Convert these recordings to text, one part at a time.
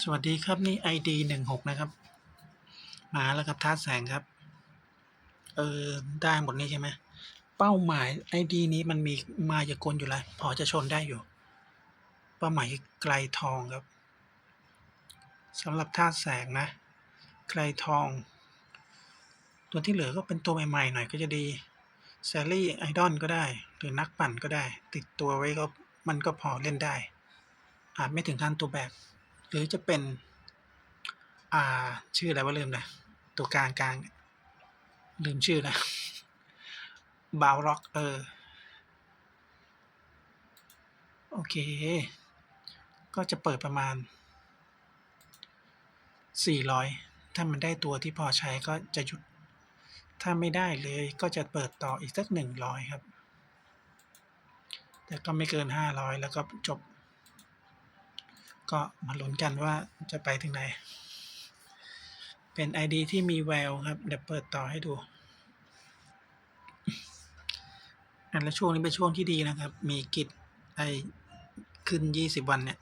สวัสดีครับนี่ ID หนึ่งหกนะครับ มาแล้วครับท่าตุแสงครับ เออได้หมดนี่ใช่ไหมเป้าหมาย ID นี้มันมีมายากลอยู่แล้วพอจะชนได้อยู่ เป้าหมายไกลทองครับสำหรับท่าตุแสงนะ ไกลทอง ตัวที่เหลือก็เป็นตัวใหม่ๆหน่อยก็จะดีแซลลี่ไอดอลก็ได้ หรือนักปั่นก็ได้ ติดตัวไว้ก็มันก็พอเล่นได้ อาจไม่ถึงขั้นตัวแบก หรือจะเป็น อ่า ชื่ออะไรว่าลืมนะ ตัวกลางกลางลืมชื่อนะบาวร็อกเออ โอเค ก็จะเปิดประมาณ 400 ถ้ามันได้ตัวที่พอใช้ก็จะหยุด ถ้าไม่ได้เลยก็จะเปิดต่ออีกสัก 100 ครับ แต่ก็ไม่เกิน 500 แล้วก็จบ ก็มาลุ้นกันว่าจะไปถึงไหน เป็น ID ที่มีแววครับ เดี๋ยวเปิดต่อให้ดู อันและช่วงนี้เป็นช่วงที่ดีนะครับ มีกิจไอขึ้น 20 วันเนี่ย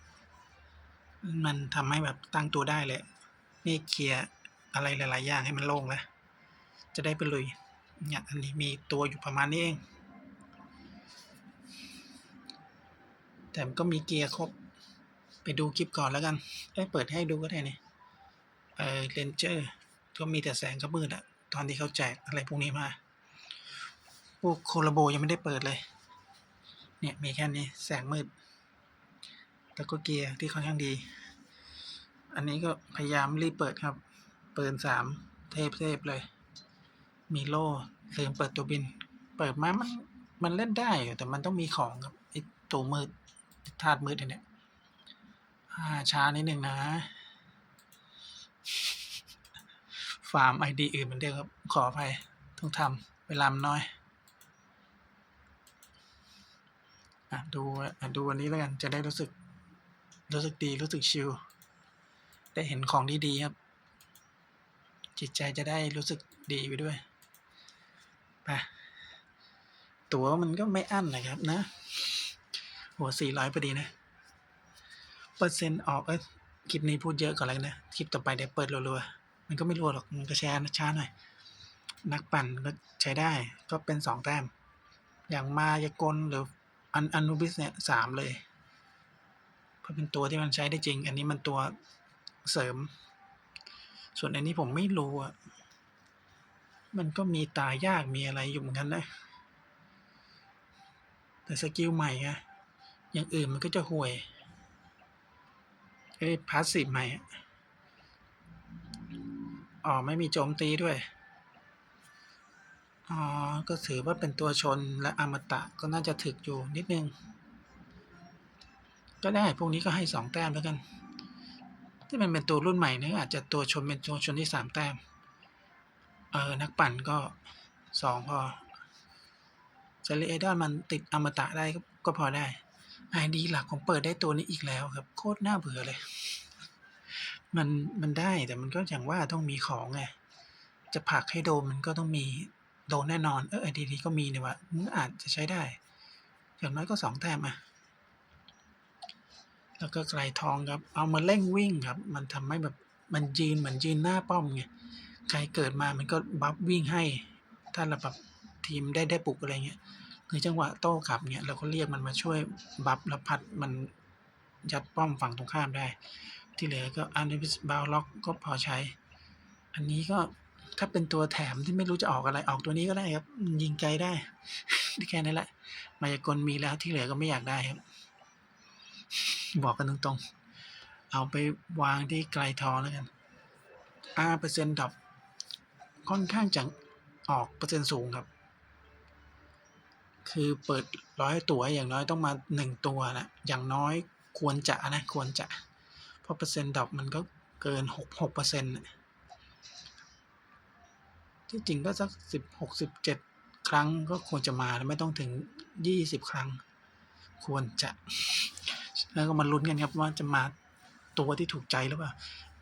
มันทำให้แบบตั้งตัวได้เลย นี่เคลียร์อะไรหลาย ๆ อย่างให้มันโล่งแล้ว จะได้ไปลุยเนี่ยอันนี้มีตัวอยู่ประมาณนี้เอง แต่มันก็มีเกียร์ครบ ไปดูคลิปก่อนแล้วกันเอ้เปิดให้ดูก็ได้นี่เออเรนเจอร์ก็มีแต่แสงกับมืดอะตอนที่เขาแจกอะไรพวกนี้มา พวกโคลโบยังไม่ได้เปิดเลย เนี่ยมีแค่นี้แสงมืด แล้วก็เกียร์ที่ค่อนข้างดี อันนี้ก็พยายามรีบเปิดครับ เปิดสามเทพเทพเลย มีโล่ลืมเปิดตัวบิน เปิดมามันมันเล่นได้อยู่แต่มันต้องมีของครับไอตัวมืดธาตุมืดเนี่ย ช้านิดหนึ่งนะ ฟาร์มไอดีอื่นเหมือนเดิมครับ ขออภัยต้องทำเวลามันน้อยอะดูอะดูวันนี้แล้วกันจะได้รู้สึก รู้สึกดีรู้สึกชิลได้เห็นของดีๆครับ จิตใจจะได้รู้สึกดีไปด้วยไปตั๋วมันก็ไม่อั้นนะครับนะ หัวสี่ร้อยพอดีนะ เปอร์เซ็นต์ออกเอ้ยคลิปนี้พูดเยอะก่อนแล้วนะ คลิปต่อไปเดี๋ยวเปิดรัวๆ มันก็ไม่รัวหรอก มันก็แชร์ช้าหน่อย นักปั่นก็ใช้ได้ ก็เป็นสองแต้ม อย่างมายากลหรืออันอนุบิสเนี่ยสามเลย เพราะเป็นตัวที่มันใช้ได้จริง อันนี้มันตัวเสริม ส่วนอันนี้ผมไม่รู้อะ มันก็มีตายากมีอะไรอยู่เหมือนกันนะ แต่สกิลใหม่อะอย่างอื่นมันก็จะห่วย เอ้ยพาสซีฟใหม่ อ๋อ ไม่มีโจมตีด้วย อ๋อ ก็ถือว่าเป็นตัวชนและอมตะก็น่าจะถึกอยู่นิดนึง ก็ได้ พวกนี้ก็ให้สองแต้มแล้วกัน ที่มันเป็นตัวรุ่นใหม่นี่อาจจะตัวชนเป็นตัวชนที่สามแต้ม เออ นักปั่นก็สองพอเซเลเอดอนมันติดอมตะได้ก็พอได้ ไอดีหลักของเปิดได้ตัวนี้อีกแล้วครับ โคตรน่าเบื่อเลย มันมันได้แต่มันก็อย่างว่าต้องมีของไง จะผลักให้โดนมันก็ต้องมีโดนแน่นอน เออไอดีนี้ก็มีเนี่ยว่ามันอาจจะใช้ได้ อย่างน้อยก็สองแต้มอะแล้วก็ไกลทองครับ เอามาเร่งวิ่งครับ มันทำให้แบบมันยืนเหมือนยืนหน้าป้อมไงใครเกิดมามันก็บัฟวิ่งให้ ถ้าเราแบบทีมได้ได้ปลุกอะไรเงี้ย หรือจังหวะโต้กลับเนี่ยเราก็เรียกมันมาช่วยบัฟแล้วพัดมันยัดป้อมฝั่งตรงข้ามได้ ที่เหลือก็อันนี้บาวล็อกก็พอใช้ อันนี้ก็ถ้าเป็นตัวแถมที่ไม่รู้จะออกอะไรออกตัวนี้ก็ได้ครับ ยิงไกลได้แค่นั้นแหละ มายากลมีแล้วที่เหลือก็ไม่อยากได้ครับ บอกกันตรงๆ เอาไปวางที่ไกลทอแล้วกันอาเปอร์เซ็นต์ดรอปค่อนข้างจะออกเปอร์เซ็นต์สูงครับ คือเปิดร้อยตัวอย่างน้อยต้องมาหนึ่งตัวนะอย่างน้อยควรจะนะควรจะ เพราะเปอร์เซ็นต์ดอปมันก็เกินหกหกเปอร์เซ็นต์ที่จริงก็สักสิบหกสิบเจ็ดครั้งก็ควรจะมาไม่ต้องถึงยี่สิบครั้ง ควรจะ แล้วก็มาลุ้นกันครับว่าจะมาตัวที่ถูกใจหรือเปล่า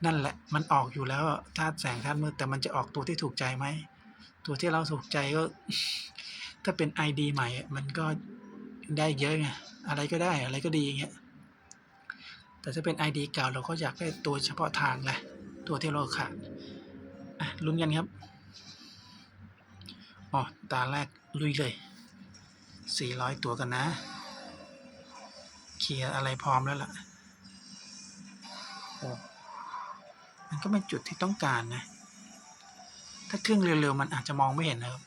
นั่นแหละมันออกอยู่แล้วธาตุแสงธาตุมืดแต่มันจะออกตัวที่ถูกใจไหม ตัวที่เราถูกใจก็ ถ้าเป็น ID ใหม่ มันก็ได้เยอะไง อะไรก็ได้อะไรก็ดีอย่างเงี้ย แต่ถ้าเป็น ID เก่าเราก็อยากได้ตัวเฉพาะทางแหละ ตัวที่เราขาดลุ้นกันครับ อ๋อ ตาแรกลุยเลย 400 ตัวกันนะ เคลียร์อะไรพร้อมแล้วล่ะ โอ้มันก็เป็นจุดที่ต้องการนะ ถ้าเครื่องเร็วๆ มันอาจจะมองไม่เห็นนะครับ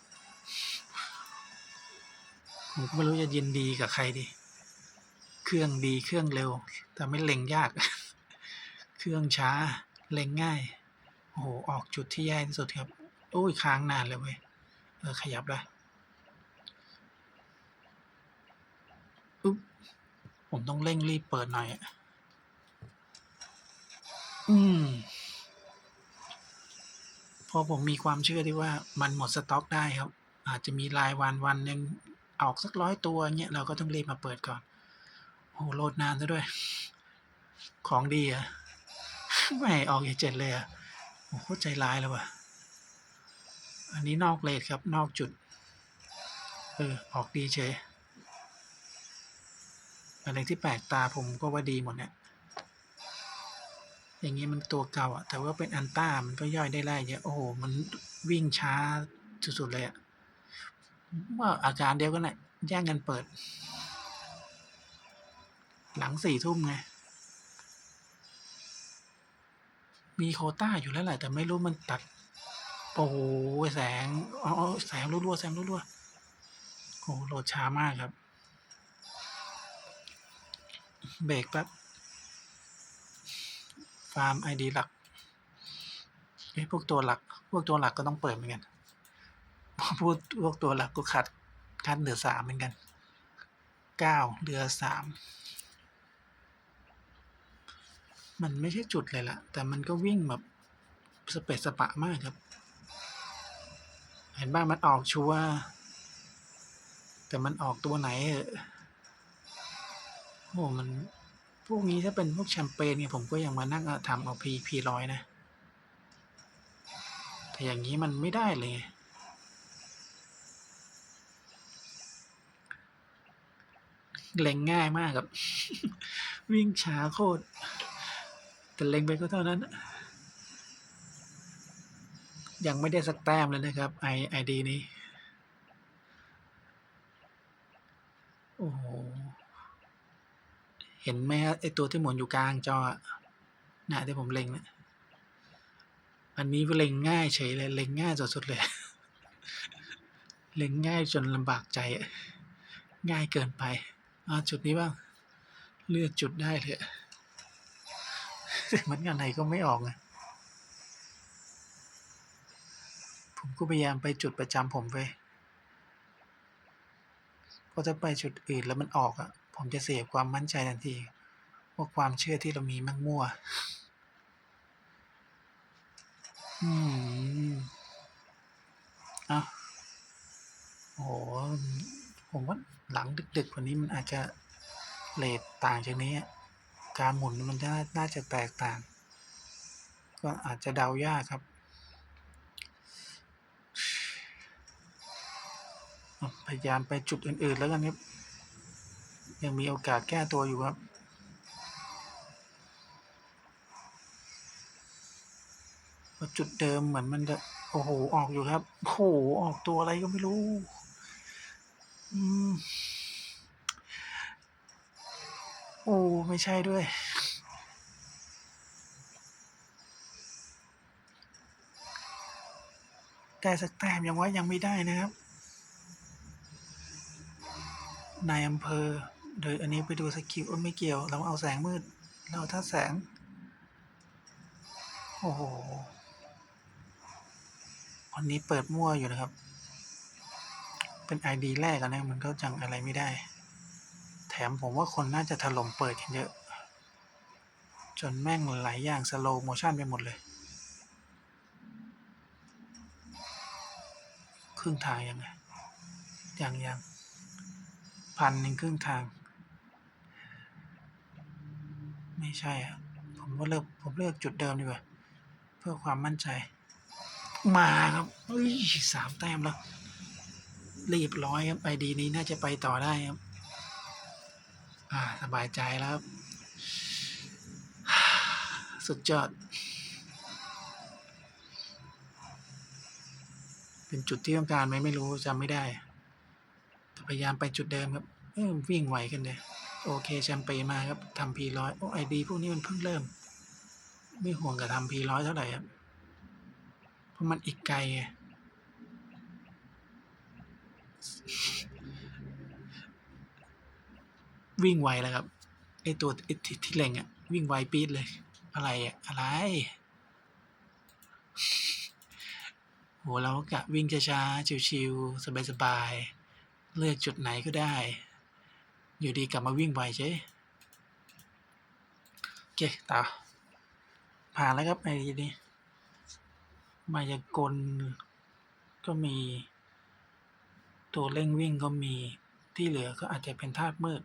ผมก็ไม่รู้จะยินดีกับใครดี เครื่องดีเครื่องเร็ว แต่ไม่เล็งยาก เครื่องช้า เล็งง่าย โอ้โห ออกจุดที่แย่ที่สุดครับ โอ้ยค้างนานเลยเว้ย เออ ขยับละอุ๊บผมต้องเร่งรีบเปิดหน่อย อืมเพอผมมีความเชื่อที่ว่ามันหมดสต็อกได้ครับ อาจจะมีรายวันวันหนึ่ง ออกสักร้อยตัวเงี้ยเราก็ต้องรีบมาเปิดก่อนโอ้โหโหลดนานซะด้วย ของดีอะไม่ออกอย่าเจ็ดเลยอะโอ้โหใจร้ายแล้วว่ะ อันนี้นอกเลทครับนอกจุด เออ ออกดีเฉยอะไรที่แปลกตาผมก็ว่าดีหมดเนี่ยอย่างนี้มันตัวเก่าอะแต่ว่าเป็นอันต้ามันก็ย่อยได้ไล่เยอะโอ้โห มันวิ่งช้าสุดๆเลยอะ ว่าอาการเดียวกันแหละแย่งกันเปิด หลังสี่ทุ่มไง มีโคต้าอยู่แล้วแหละ แต่ไม่รู้มันตัด โอ้โหแสงอ๋อแสงรัวๆแสงรัวๆโอ้โหโหลดช้ามากครับ เบรกแป๊บฟาร์มไอดีหลักไอ้ยพวกตัวหลัก พวกตัวหลักก็ต้องเปิดเหมือนกัน พูดพวกตัวหลักก็ขัดคัดเหลือสามเหมือนกันเก้าเหลือสามมันไม่ใช่จุดเลยล่ะแต่มันก็วิ่งแบบสเปซสปะมากครับ เห็นบ้างมันออกชัวแต่มันออกตัวไหนเออโอ้มันพวกนี้ถ้าเป็นพวกแชมเปญเนี่ยผมก็ยังมานั่งทำเอาพีพีร้อยนะ แต่อย่างนี้มันไม่ได้เลย เล็งง่ายมากครับ วิ่งช้าโคตร แต่เล็งไปก็เท่านั้น ยังไม่ได้สักแต้มเลยนะครับไอไอดีนี้ โอ้โห เห็นไหมครับไอตัวที่หมุนอยู่กลางจอน่ะที่ผมเล็งนะอันนี้เล็งง่ายเฉยเลยเล็งง่ายสุดๆเลย เล็งง่ายจนลำบากใจง่ายเกินไป อาจุดนี้บ้าง เลือกจุดได้เลยมันกันไหนก็ไม่ออกไงผมก็พยายามไปจุดประจำผมไปพอจะไปจุดอื่นแล้วมันออกอะ ผมจะเสียความมั่นใจทันทีว่าความเชื่อที่เรามีมั่งมั่ว อืมอะโอ้โหผมว่า หลังดึกๆว่านี้มันอาจจะเลทต่างจากนี้ การหมุนมันน่าน่าจะแตกต่าง ก็อาจจะเดายากครับพยายามไปจุดอื่น ๆ แล้วกันครับ ยังมีโอกาสแก้ตัวอยู่ครับ จุดเดิมเหมือนมันจะ โอ้โห ออกอยู่ครับ โอ้โห ออกตัวอะไรก็ไม่รู้ โอ้ไม่ใช่ด้วยแต่สักแต้มยังว่ายังไม่ได้นะครับนายอำเภอโดยอันนี้ไปดูสกิลไม่เกี่ยว เราเอาแสงมืด เราถ้าแสง โอ้โหวันนี้เปิดมั่วอยู่นะครับ เป็นไอดีแรกนะมันก็จังอะไรไม่ได้ แถมผมว่าคนน่าจะถล่มเปิดกันเยอะ จนแม่งหลายอย่างสโลโมชั่นไปหมดเลย ครึ่งทางยังไงยังยังพันหนึ่งครึ่งทาง ไม่ใช่อะผมว่าเลือกผมเลือกจุดเดิมดีกว่า เพื่อความมั่นใจ มาครับเฮ้ยสามแต้มแล้ว เรียบร้อยครับไอดีนี้น่าจะไปต่อได้ครับ อ่า สบายใจแล้วครับสุดยอด เป็นจุดที่ต้องการไหมไม่รู้จำไม่ได้พยายามไปจุดเดิมครับ เออวิ่งไหวกันเลยโอเคแชมเปญมาครับทำพีร้อยโอ้ไอดีพวกนี้มันเพิ่งเริ่ม ไม่ห่วงกับทำพีร้อยเท่าไหร่ครับ เพราะมันอีกไกลไง วิ่งไวแล้วครับไอตัวไอที่ที่เล็งอะวิ่งไวปี๊ดเลย อะไรอะอะไรโหเรากะวิ่งช้าๆชิวๆสบายๆเลือกจุดไหนก็ได้ อยู่ดีกลับมาวิ่งไวใช่โอเคต่อผ่านแล้วครับไอ้นี่มายากลก็มี ตัวเร่งวิ่งก็มีที่เหลือก็อาจจะเป็นธาตุมืด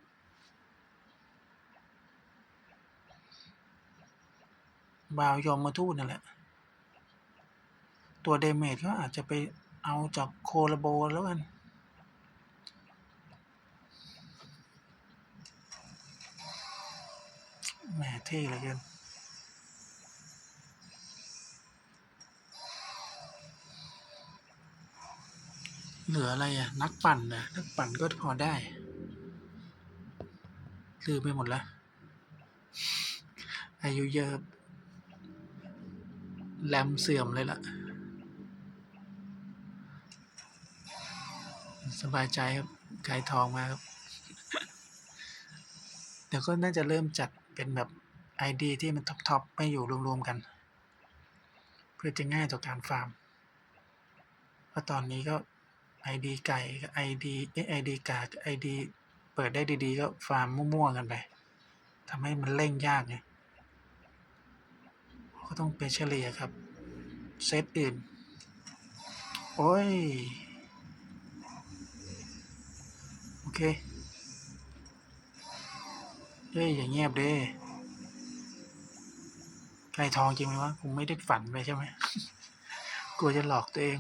บาวยอมมาทูตนั่นแหละ ตัวเดเมจก็อาจจะไปเอาจากโคลาโบแล้วกันแหมเท่เหลือเกิน เหลืออะไรอะ นักปั่นนะนักปั่นก็พอได้ลืมไปหมดแล้ว อายุเยอะแรมเสื่อมเลยล่ะ สบายใจครับไก่ทองมาครับ เดี๋ยวก็น่าจะเริ่มจัดเป็นแบบ ID ที่มันท็อป ๆ ไม่อยู่รวม ๆ กัน เพื่อจะง่ายต่อการฟาร์ม เพราะตอนนี้ก็ ID ไก่กับ ID เอ ID กากับ ID เปิดได้ดีๆ ก็ฟาร์มมั่วๆกันไปทำให้มันเร่งยากไงก็ต้องไปเฉลี่ยครับ เซตอื่น โอ้ย โอเคเฮ้ยอย่างเงียบเด้ไก่ทองจริงไหมวะคงไม่ได้ฝันไปใช่ไหมกลัวจะหลอกตัวเอง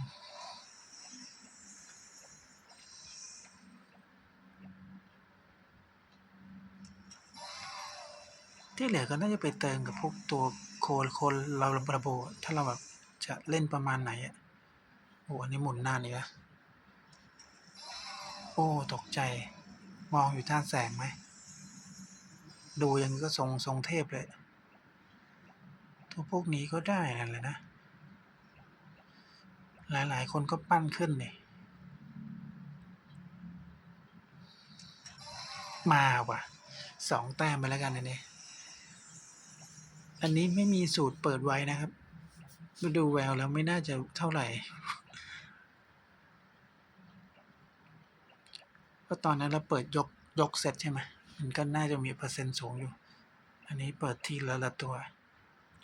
ที่เหลือก็น่าจะไปเติมกับพวกตัวโคลโคนเราระบบถ้าเราแบบจะเล่นประมาณไหนอะโอ้อันนี้หมุนหน้านี่ละโอ้ตกใจ มองอยู่ท่าแสงไหม ดูยังก็ทรงทรงเทพเลย ตัวพวกนี้ก็ได้นั่นแหละนะ หลายๆ คนก็ปั้นขึ้นนี่มาว่ะสองแต้มไปแล้วกันอันนี้ อันนี้ไม่มีสูตรเปิดไว้นะครับดูแววแล้วไม่น่าจะเท่าไหร่ เพราะตอนนั้นเราเปิดยกยกเซตใช่ไหมมันก็น่าจะมีเปอร์เซ็นต์สูงอยู่ อันนี้เปิดทีละละตัว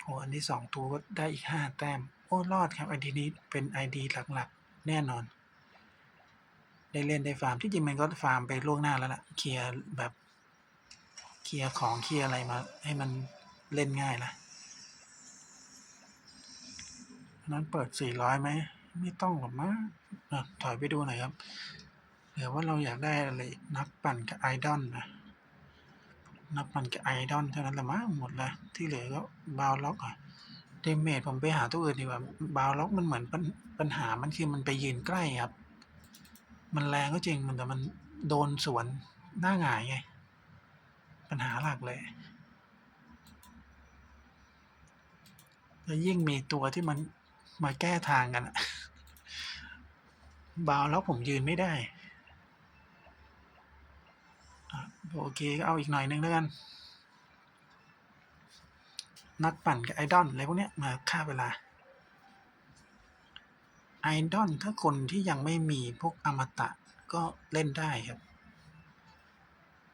โอ้อันนี้สองตัวก็ได้อีกห้าแต้ม โอ้รอดครับไอดีนี้เป็นไอดีหลักๆ แน่นอน ได้เล่นได้ฟาร์มที่จริงมันก็ฟาร์มไปล่วงหน้าแล้วล่ะ เคลียร์แบบ เคลียร์ของเคลียร์อะไรมาให้มัน เล่นง่ายละนั้นเปิดสี่ร้อยไหม ไม่ต้องหรอกมั้งอะถอยไปดูหน่อยครับเดี๋ยวว่าเราอยากได้อะไรนักปั่นกับไอดอลนะนักปั่นกับไอดอลเท่านั้นหละมั้งหมดละที่เหลือก็บาวล็อกอะเดเมจผมไปหาตัวอื่นดีกว่าบาวล็อกมันเหมือนปัญปัญหามันคือมันไปยืนใกล้ครับ มันแรงก็จริงมันแต่มันโดนสวนหน้าหงายไง ปัญหาหลักเลย แล้วยิ่งมีตัวที่มันมาแก้ทางกันบาวแล้วผมยืนไม่ได้โอเคก็เอาอีกหน่อยนึงแล้วกัน นักปั่นกับไอดอลอะไรพวกเนี้ยมาฆ่าเวลา ไอดอลถ้าคนที่ยังไม่มีพวกอมตะก็เล่นได้ครับ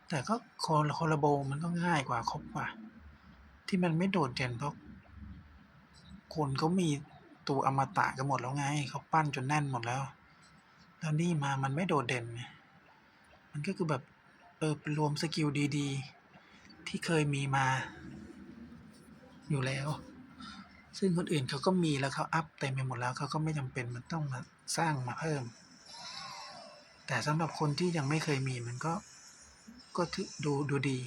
แต่ก็โคลโคลโบมันก็ง่ายกว่าครบกว่า ที่มันไม่โดดเด่นเพราะ คนเขามีตัวอมตะกันหมดแล้วไงเขาปั้นจนแน่นหมดแล้ว แล้วนี่มามันไม่โดดเด่น มันก็คือแบบ เออรวมสกิลดีๆ ที่เคยมีมา อยู่แล้ว ซึ่งคนอื่นเขาก็มีแล้วเขาอัพเต็มไปหมดแล้วเขาก็ไม่จำเป็นมันต้องมาสร้างมาเพิ่ม แต่สำหรับคนที่ยังไม่เคยมีมันก็ก็ถือดูดูดี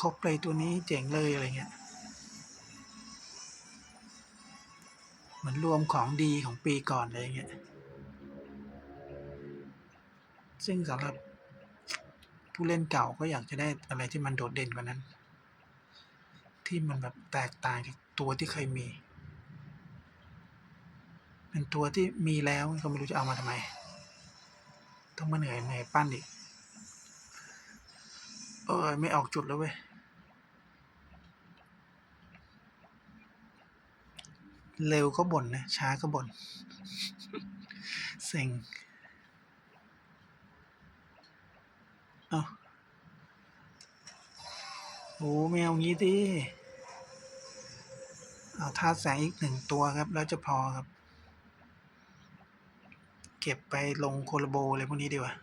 ครบเลยตัวนี้เจ๋งเลยอะไรเงี้ย เหมือนรวมของดีของปีก่อนอะไรอย่างเงี้ย ซึ่งสำหรับผู้เล่นเก่าก็อยากจะได้อะไรที่มันโดดเด่นกว่านั้น ที่มันแบบแตกต่างจากตัวที่เคยมี เป็นตัวที่มีแล้วก็ไม่รู้จะเอามาทำไม ต้องมาเหนื่อยเหนื่อยปั้นอีก เออไม่ออกจุดแล้วเว้ย เร็วก็บ่นนะ ช้าก็บ่นเซ็งเอาโอ้ไม่เอางี้ดิเอาธาตุแสงอีกหนึ่งตัวครับ แล้วจะพอครับ เก็บไปลงโคลโบอะไรพวกนี้ดีกว่า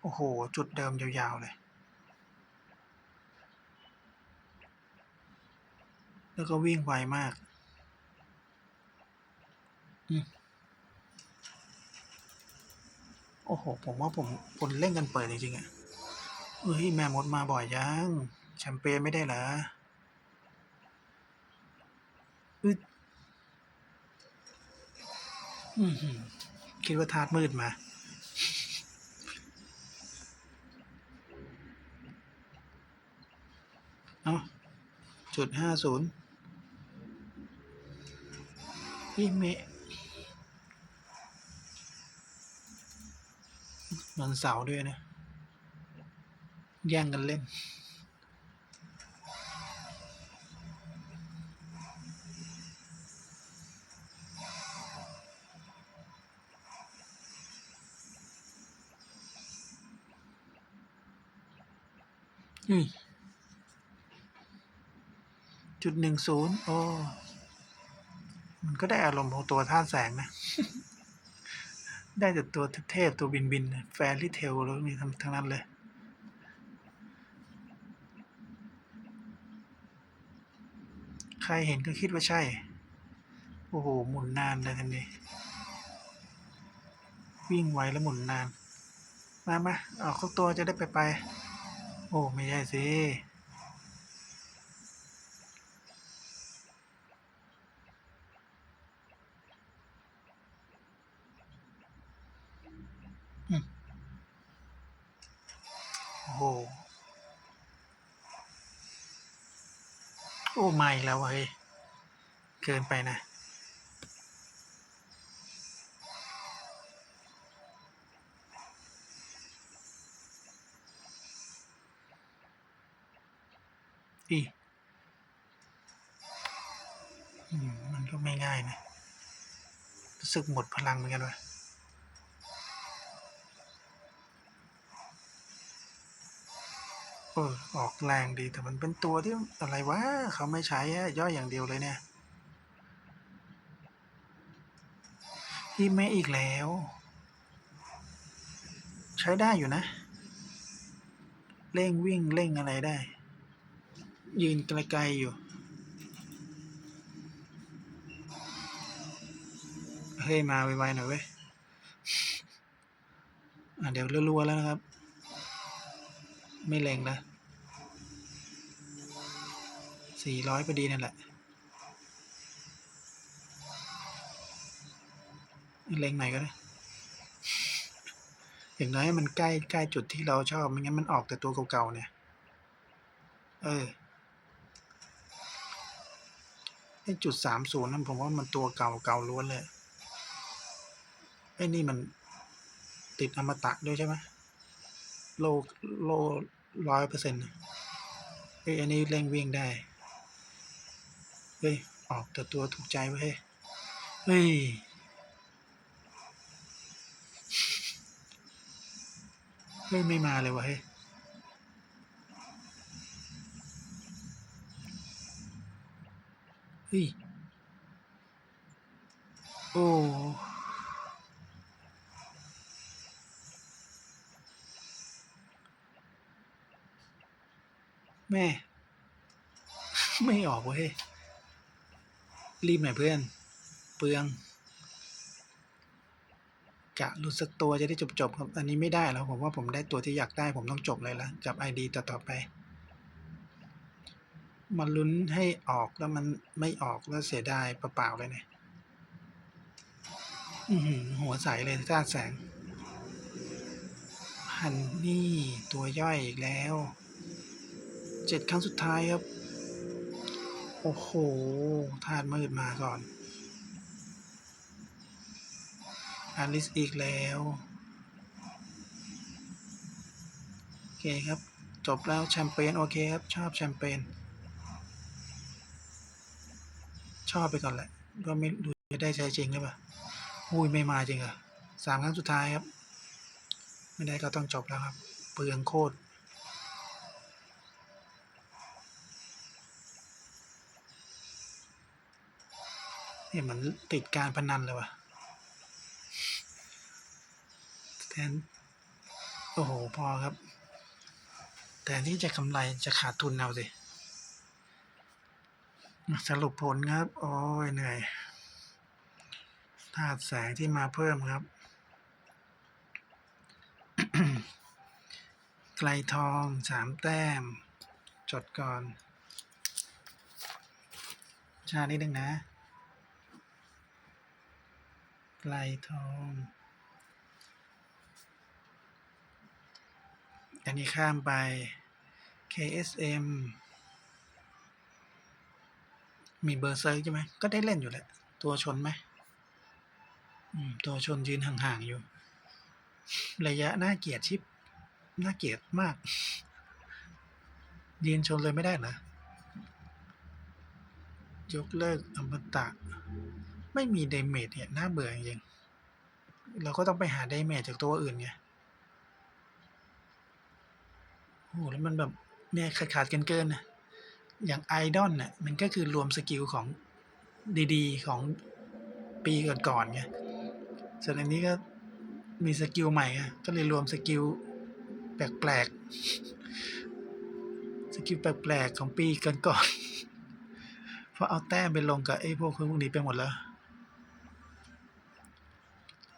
โอ้โห จุดเดิมยาวๆเลย แล้วก็วิ่งไวมากอโอ้โห ผมว่าผมคนเล่นกันเปิดจริงๆอะเฮ้ย แม่มดมาบ่อยยัง แชมเปญไม่ได้เหรออึดอือหือคิดว่าธาตุมืดมา เอาจุดห้าศูนย์ พี่เมะวันเสาร์ด้วยนะ แย่งกันเล่นอืมจุดหนึ่งศูนย์โอ้ มันก็ได้อารมณ์ของตัวท่าแสงนะ ได้แต่ตัวเทพตัวบินบินแฟรี่เทลแล้วมีทั้งทั้งนั้นเลยใครเห็นก็คิดว่าใช่ โอ้โห หมุนนานเลยทันนี้วิ่งไวแล้วหมุนนาน มามาเอาเข้าตัวจะได้ไปไป โอ้ ไม่ใช่สิ โอ้โหโอ้ไม่แล้วเว้ย เกินไปนะ อีมันก็ไม่ง่ายนะ รู้สึกหมดพลังเหมือนกันว่ะ ออออกแรงดีแต่มันเป็นตัวที่อะไรวะเขาไม่ใช้ย่อยอย่างเดียวเลยเนี่ยที่ไม่อีกแล้ว ใช้ได้อยู่นะ เร่งวิ่งเร่งอะไรได้ ยืนไกลๆอยู่ เฮ้ย มาไวๆหน่อยเว้ยอะเดี๋ยวรัวๆแล้วนะครับ ไม่เล็งแล้วสี่ร้อยพอดีนั่นแหละเล็งไหนก็ได้อย่างน้อยมันใกล้ใกล้จุดที่เราชอบไม่งั้นมันออกแต่ตัวเก่าๆเนี่ย เออไอจุดสามศูนย์นั่นผมว่ามันตัวเก่าเก่าล้วนเลยไอ้นี่มันติดอมตะด้วยใช่ไหมโลโล ร้อยเปอร์เซ็นต์เฮ้ยอันนี้เร่งวิ่งได้ เฮ้ย ออกแต่ตัวถูกใจไว้ยเฮ้ยเฮ้ย ไม่มาเลยวะเฮ้ยเฮ้ย โอ้ แม่ ไม่ออกเว้ย รีบหน่อยเพื่อน เปลือง กะหลุดสักตัวจะได้จบๆครับ อันนี้ไม่ได้แล้ว ผมว่าผมได้ตัวที่อยากได้ ผมต้องจบเลยละกับ ID ต่อๆไป มาลุ้นให้ออกแล้วมันไม่ออกแล้วเสียดายเปล่าๆเลยเนี่ยหัวใสเลยท่าแสง หันนี่ตัวย่อยอีกแล้ว เจ็ดครั้งสุดท้ายครับ โอ้โหธาตุมืดมาก่อนอาริสอีกแล้ว โอเคครับ จบแล้วแชมเปญโอเคครับ ชอบแชมเปญชอบไปก่อนแหละ ก็ไม่ดูจะได้ใช้จริงหรือเปล่าอุ้ยไม่มาจริงเหรอสามครั้งสุดท้ายครับ ไม่ได้ก็ต้องจบแล้วครับ เปลืองโคตร นี่ยเหมือนติดการพนันเลยว่ะแทนโอ้โห พอครับ แต่ที่จะกำไรจะขาดทุนเอาสิ สรุปผลครับ โอ้ยเหนื่อยธาตุแสงที่มาเพิ่มครับ ไกลทองสามแต้ม จดก่อน ชานิดนึงนะ ไกลทอง อันนี้ข้ามไป KSM มีเบอร์เซอร์ใช่ไหม ก็ได้เล่นอยู่แหละ ตัวชนไหม ตัวชนยืนห่างๆอยู่ ระยะน่าเกียดชิป น่าเกียดมาก ยืนชนเลยไม่ได้เหรอยกเลิกอมตะ ไม่มีเดเมจเนี่ยน่าเบื่อจริงเราก็ต้องไปหาเดเมจจากตัวอื่นไงโอ้โหแล้วมันแบบเนี่ยขาดขาดกันเกินนะอย่างไอดอลน่ะมันก็คือรวมสกิลของดีๆ ของปีก่อนๆไงส่วนอันนี้ก็มีสกิลใหม่ไงก็เลยรวมสกิลแปลกๆ สกิลแปลกๆ ของปีก่อนๆเพราะเอาแต้มไปลงกับไอ้พวกพวกนี้ไปหมดแล้ว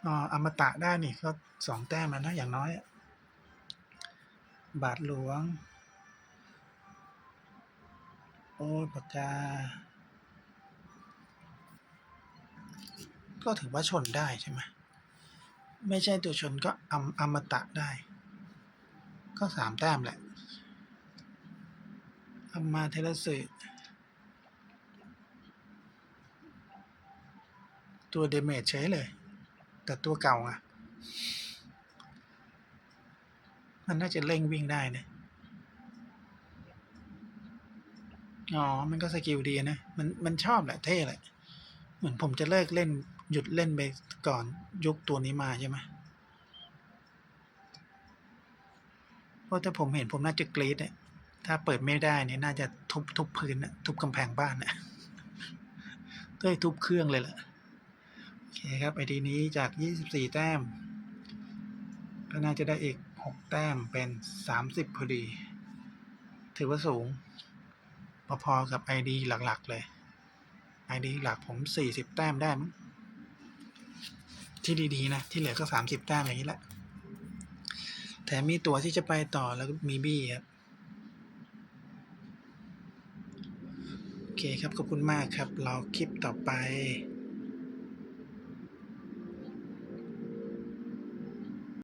อ๋ออมตะได้นี่ก็สองแต้มนะอย่างน้อย บาทหลวง โอ้ปากกา ก็ถือว่าชนได้ใช่ไหมไม่ใช่ตัวชนก็อมอมตะได้ ก็สามแต้มแหละอามาเทลสึตัวเดเมจใช้เลย แต่ตัวเก่าอะมันน่าจะเร่งวิ่งได้นะอ๋อ มันก็สกิลดีนะ มันมันชอบแหละเท่แหละ เหมือนผมจะเลิกเล่นหยุดเล่นไปก่อนยุคตัวนี้มาใช่ไหมเพราะถ้าผมเห็นผมน่าจะกรี๊ดเนี่ยถ้าเปิดไม่ได้เนี่ยน่าจะทุบทุบพื้นนะทุบกำแพงบ้านนะเต้ยทุบเครื่องเลยละ อเคครับไอดีนี้จาก 24 แต้ม ก็น่าจะได้อีก 6 แต้มเป็น 30 พอดี ถือว่าสูง พอๆกับ ID หลักๆ เลย ID หลักผม 40 แต้มได้มั้งที่ดีๆนะ ที่เหลือก็ 30 แต้มอย่างนี้แหละแถมมีตัวที่จะไปต่อแล้วก็มีบี้ครับโอเคครับ ขอบคุณมากครับรอคลิปต่อไป